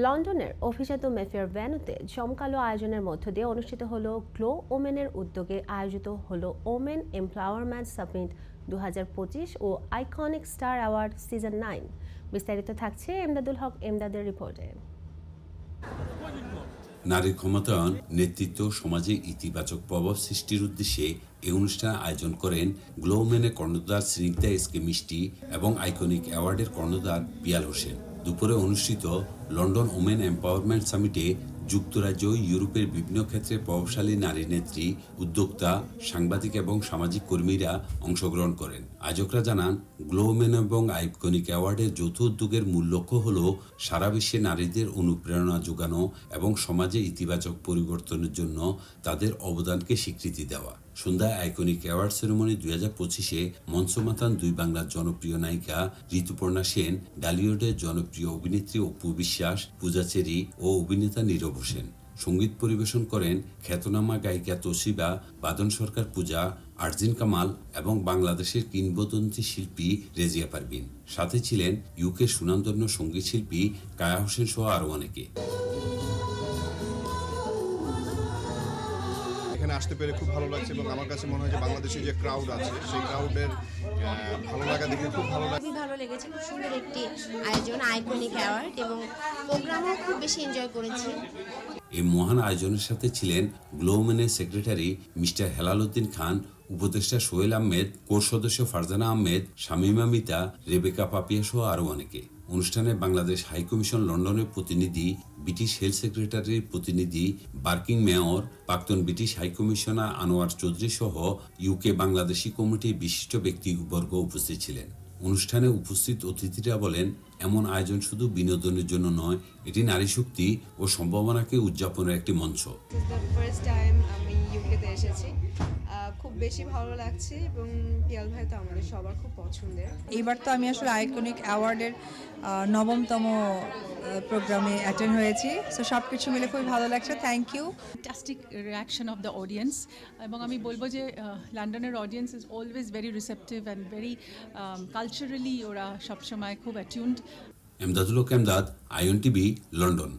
লন্ডনের অভিজাত মেফেয়ার ভ্যানুতে জমকালো আয়োজনের মধ্য দিয়ে অনুষ্ঠিত হলো গ্লো ওমেনের উদ্যোগে আয়োজিত হলো ওমেন এমপ্লাওয়ারমেন্ট সামিট দু ও iconic star award season nine. বিস্তারিত থাকছে এমদাদুল হক এমদাদের রিপোর্টে। নারীর ক্ষমতায়ন, নেতৃত্ব, সমাজে ইতিবাচক প্রভাব সৃষ্টির উদ্দেশ্যে এই অনুষ্ঠান আয়োজন করেন গ্লোমেনের কর্ণধার স্নিগ্ধা এসকে মিষ্টি এবং আইকনিক অ্যাওয়ার্ডের কর্ণধার পিয়াল হোসেন। দুপুরে অনুষ্ঠিত লন্ডন ওমেন এম্পাওয়ারমেন্ট সামিটে যুক্তরাজ্য, ইউরোপের বিভিন্ন ক্ষেত্রে প্রভাবশালী নারী নেত্রী, উদ্যোক্তা, সাংবাদিক এবং সামাজিক কর্মীরা অংশগ্রহণ করেন। আয়োজকরা জানান, গ্লোমেন এবং আইকনিক অ্যাওয়ার্ডের যৌথ উদ্যোগের মূল লক্ষ্য হল সারা বিশ্বে নারীদের অনুপ্রেরণা যোগানো এবং সমাজে ইতিবাচক পরিবর্তনের জন্য তাদের অবদানকে স্বীকৃতি দেওয়া। সন্ধ্যায় আইকনিক অ্যাওয়ার্ড সেরেমনি দুই হাজার পঁচিশে মঞ্চ মাতান দুই বাংলার জনপ্রিয় নায়িকা ঋতুপর্ণা সেন ডালিউডের জনপ্রিয় অভিনেত্রী অপু বিশ্বাস, পূজা চেরি ও অভিনেতা নীরব হোসেন। সংগীত পরিবেশন করেন খ্যাতনামা গায়িকা তোশিবা, বাদন সরকার পূজা, আরজিন কামাল এবং বাংলাদেশের কিংবদন্তি শিল্পী রেজিয়া পারবিন সাথে ছিলেন ইউকে সুনামধন্য সংগীত শিল্পী কায়া হোসেন সহ আরও অনেকে। এখানে আসতে পেরে খুব ভালো লাগছে এবং আমার কাছে মনে হয় যে বাংলাদেশে যে ক্রাউড আছে সেই ক্রাউডের ভালো লাগা দেখে খুব ভালো লাগে খুবই ভালো লেগেছে খুব সুন্দর একটি আয়োজন আইকনিক অ্যাওয়ার্ড এবং প্রোগ্রামও খুব বেশি এনজয় করেছি। এই মহান আয়োজনের সাথে ছিলেন গ্লোমেনের সেক্রেটারি মিস্টার হেলাল উদ্দিন খান উপদেষ্টা সোহেল আহমেদ কোর সদস্য ফারজানা আহমেদ শামিমা মিতা রেবেকা পাপিয়া সহ আরও অনেকে। অনুষ্ঠানে বাংলাদেশ হাইকমিশন লন্ডনের প্রতিনিধি, ব্রিটিশ হেলথ সেক্রেটারির প্রতিনিধি, বার্কিং মেয়র, প্রাক্তন British high commissioner Anwar Chowdhury সহ ইউকে বাংলাদেশি কমিটির বিশিষ্ট ব্যক্তিবর্গ উপস্থিত ছিলেন। অনুষ্ঠানে উপস্থিত অতিথিরা বলেন এমন আয়োজন শুধু বিনোদনের জন্য নয় এটি নারী শক্তি ও সম্ভাবনাকে উদযাপনের একটি মঞ্চ। ফার্স্ট টাইম আমি ইউকেতে এসেছি। খুব বেশি ভালো লাগছে এবং পিয়াল ভাই তো আমাদের সবার খুব পছন্দের। এইবার তো আমি আসলে আইকনিক অ্যাওয়ার্ডের নবমতম প্রোগ্রামে অ্যাটেন্ড হয়েছি। সো সব কিছু মিলে খুবই ভালো লাগছে। Thank you fantastic reaction of the audience এবং আমি বলব যে লন্ডনের audience is always very receptive and very culturally ওরা সবসময় খুব attuned Emdadul Haque Emdad IN TV London.